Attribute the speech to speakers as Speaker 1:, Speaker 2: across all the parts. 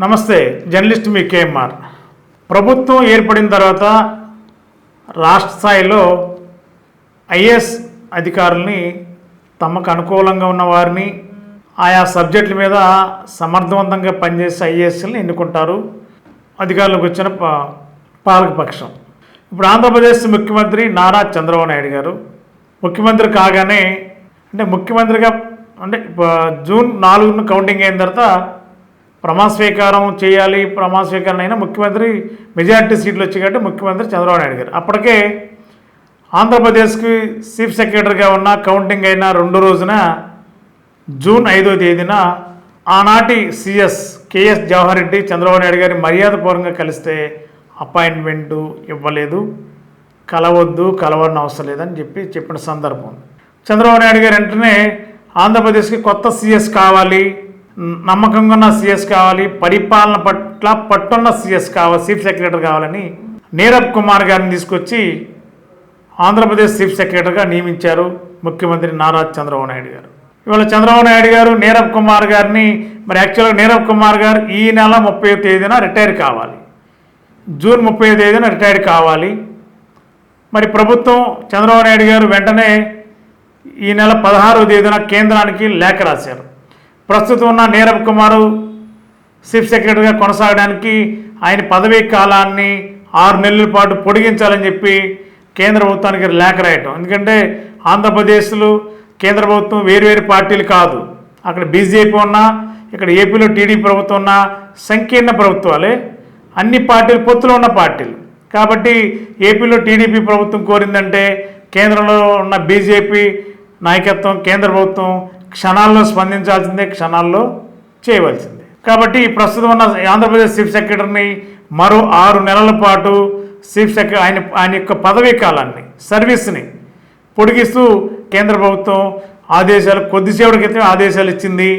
Speaker 1: నమస్తే జర్నలిస్ట్ మీ కేఎంఆర్. ప్రభుత్వం ఏర్పడిన తర్వాత రాష్ట్ర స్థాయిలో ఐఏఎస్ అధికారుల్ని తమకు అనుకూలంగా ఉన్న వారిని ఆయా సబ్జెక్టుల మీద సమర్థవంతంగా పనిచేసే ఐఏఎస్ని ఎన్నుకుంటారు. అధికారులకు వచ్చిన పా పాలకపక్షం ఇప్పుడు ఆంధ్రప్రదేశ్ ముఖ్యమంత్రి నారా చంద్రబాబు నాయుడు గారు ముఖ్యమంత్రి కాగానే అంటే ముఖ్యమంత్రిగా అంటే జూన్ నాలుగున కౌంటింగ్ అయిన తర్వాత ప్రమాస్వీకారం చేయాలి ప్రమాస్వీకారం అయినా ముఖ్యమంత్రి మెజారిటీ సీట్లు వచ్చి కాబట్టి ముఖ్యమంత్రి చంద్రబాబు నాయుడు గారు. అప్పటికే ఆంధ్రప్రదేశ్కి చీఫ్ సెక్రటరీగా ఉన్న కౌంటింగ్ అయిన రెండో రోజున జూన్ ఐదో తేదీన ఆనాటి సిఎస్ కేఎస్ జవహర్ రెడ్డి చంద్రబాబు నాయుడు గారి మర్యాదపూర్వకంగా కలిస్తే అపాయింట్మెంటు ఇవ్వలేదు. కలవద్దు కలవని అవసరం లేదని చెప్పి చెప్పిన సందర్భం చంద్రబాబు నాయుడు గారు వెంటనే ఆంధ్రప్రదేశ్కి కొత్త సిఎస్ కావాలి నమ్మకంగా ఉన్న సీఎస్ కావాలి పరిపాలన పట్ల పట్టున్న సీఎస్ కావాలి చీఫ్ సెక్రటరీ కావాలని నీరబ్ కుమార్ గారిని తీసుకొచ్చి ఆంధ్రప్రదేశ్ చీఫ్ సెక్రటరీగా నియమించారు ముఖ్యమంత్రి నారా చంద్రబాబు నాయుడు గారు. ఇవాళ చంద్రబాబు నాయుడు గారు నీరబ్ కుమార్ గారిని మరి యాక్చువల్గా నీరబ్ కుమార్ గారు ఈ నెల ముప్పై తేదీన రిటైర్ కావాలి. జూన్ ముప్పై తేదీన రిటైర్ కావాలి. మరి ప్రభుత్వం చంద్రబాబు నాయుడు గారు వెంటనే ఈ నెల పదహారవ తేదీన కేంద్రానికి లేఖ రాశారు. ప్రస్తుతం ఉన్న నీరబ్ కుమారు చీఫ్ సెక్రటరీగా కొనసాగడానికి ఆయన పదవీ కాలాన్ని ఆరు నెలల పాటు పొడిగించాలని చెప్పి కేంద్ర ప్రభుత్వానికి లేఖ రాయటం. ఎందుకంటే ఆంధ్రప్రదేశ్లో కేంద్ర ప్రభుత్వం వేరువేరు పార్టీలు కాదు. అక్కడ బీజేపీ ఉన్నా ఇక్కడ ఏపీలో టీడీపీ ప్రభుత్వం ఉన్న సంకీర్ణ ప్రభుత్వాలే. అన్ని పార్టీలు పొత్తులో ఉన్న పార్టీలు. కాబట్టి ఏపీలో టీడీపీ ప్రభుత్వం కోరిందంటే కేంద్రంలో ఉన్న బీజేపీ నాయకత్వం కేంద్ర ప్రభుత్వం క్షణాల్లో స్పందించాల్సిందే క్షణాల్లో చేయవలసిందే. కాబట్టి ప్రస్తుతం ఉన్న ఆంధ్రప్రదేశ్ చీఫ్ సెక్రటరీని మరో ఆరు నెలల పాటు చీఫ్ సెక్రటరీ ఆయన ఆయన యొక్క పదవీ కాలాన్ని సర్వీస్ని పొడిగిస్తూ కేంద్ర ప్రభుత్వం ఆదేశాలు కొద్దిసేపటి క్రితమే ఆదేశాలు ఇచ్చింది.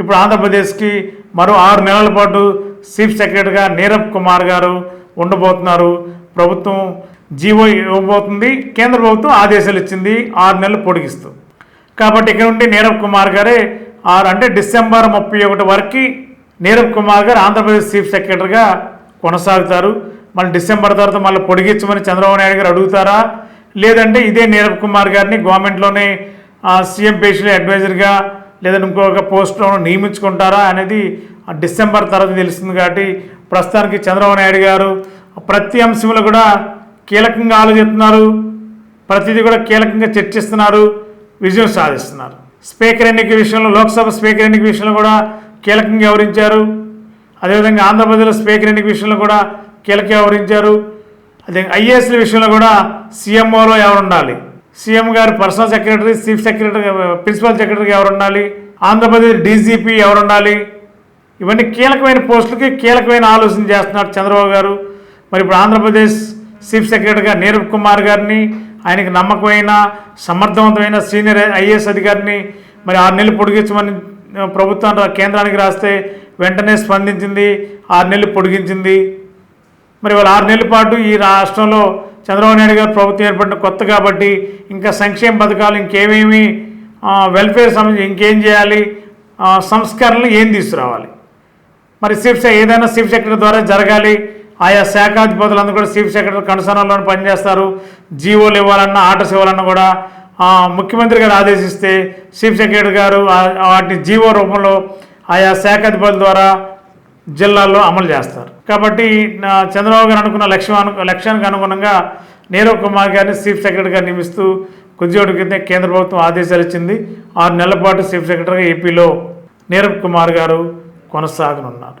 Speaker 1: ఇప్పుడు ఆంధ్రప్రదేశ్కి మరో ఆరు నెలల పాటు చీఫ్ సెక్రటరీగా నీరబ్ కుమార్ గారు ఉండబోతున్నారు. ప్రభుత్వం జీవో ఇవ్వబోతుంది. కేంద్ర ప్రభుత్వం ఆదేశాలు ఇచ్చింది. ఆరు నెలలు పొడిగిస్తూ. కాబట్టి ఇక్కడ నుండి నీరబ్ కుమార్ గారే ఆరు అంటే డిసెంబర్ ముప్పై ఒకటి వరకు నీరబ్ కుమార్ గారు ఆంధ్రప్రదేశ్ చీఫ్ సెక్రటరీగా కొనసాగుతారు. మళ్ళీ డిసెంబర్ తర్వాత మళ్ళీ పొడిగించమని చంద్రబాబు నాయుడు గారు అడుగుతారా? లేదంటే ఇదే నీరబ్ కుమార్ గారిని గవర్నమెంట్లోనే సీఎం పేషెంట్ అడ్వైజర్గా లేదంటే ఇంకొక పోస్ట్లో నియమించుకుంటారా అనేది ఆ డిసెంబర్ తర్వాత తెలుస్తుంది కాబట్టి ప్రస్తుతానికి చంద్రబాబు నాయుడు గారు ప్రతి అంశంలో కూడా కీలకంగా ఆలోచిస్తున్నారు. ప్రతిదీ కూడా కీలకంగా చర్చిస్తున్నారు. విజయం సాధిస్తున్నారు. స్పీకర్ ఎన్నిక విషయంలో లోక్సభ స్పీకర్ ఎన్నిక విషయంలో కూడా కీలకంగా వ్యవహరించారు అదేవిధంగా ఆంధ్రప్రదేశ్లో స్పీకర్ ఎన్నిక విషయంలో కూడా కీలక వ్యవహరించారు అదే ఐఏఎస్ల విషయంలో కూడా సీఎంఓలో ఎవరు ఉండాలి? సీఎం గారు personal secretary chief secretary principal secretary ఎవరు ఉండాలి? ఆంధ్రప్రదేశ్ డీజీపీ ఎవరు ఉండాలి? ఇవన్నీ కీలకమైన పోస్టులకి కీలకమైన ఆలోచన చేస్తున్నారు చంద్రబాబు గారు. మరి ఇప్పుడు ఆంధ్రప్రదేశ్ చీఫ్ సెక్రటరీగా నీరబ్ కుమార్ గారిని ఆయనకి నమ్మకమైన సమర్థవంతమైన సీనియర్ ఐఏఎస్ అధికారిని మరి ఆరు నెలలు పొడిగించమని ప్రభుత్వం కేంద్రానికి రాస్తే వెంటనే స్పందించింది ఆరు నెలలు పొడిగించింది. మరి వాళ్ళ ఆరు నెలల పాటు ఈ రాష్ట్రంలో చంద్రబాబు నాయుడు గారు ప్రభుత్వం ఏర్పడిన కొత్త కాబట్టి ఇంకా సంక్షేమ పథకాలు ఇంకేమేమి వెల్ఫేర్ సంబంధించి ఇంకేం చేయాలి సంస్కరణలు ఏం తీసుకురావాలి? మరి చీఫ్ ఏదైనా చీఫ్ సెక్రటరీ ద్వారా జరగాలి? ఆయా శాఖాధిపతులందరూ కూడా చీఫ్ సెక్రటరీ కనుసరణలో పనిచేస్తారు. జీవోలు ఇవ్వాలన్నా ఆర్డర్స్ ఇవ్వాలన్నా కూడా ముఖ్యమంత్రి గారు ఆదేశిస్తే చీఫ్ సెక్రటరీ గారు వాటిని జీవో రూపంలో ఆయా శాఖాధిపతుల ద్వారా జిల్లాల్లో అమలు చేస్తారు. కాబట్టి చంద్రబాబు గారు అనుకున్న లక్ష్యం అను లక్ష్యానికి అనుగుణంగా నీరవ్ కుమార్ గారిని చీఫ్ సెక్రటరీగా నియమిస్తూ కొద్దిసేపటి క్రితం కేంద్ర ప్రభుత్వం ఆదేశాలు ఇచ్చింది. ఆరు నెలల పాటు చీఫ్ సెక్రటరీగా ఏపీలో నీరవ్ కుమార్ గారు కొనసాగనున్నారు.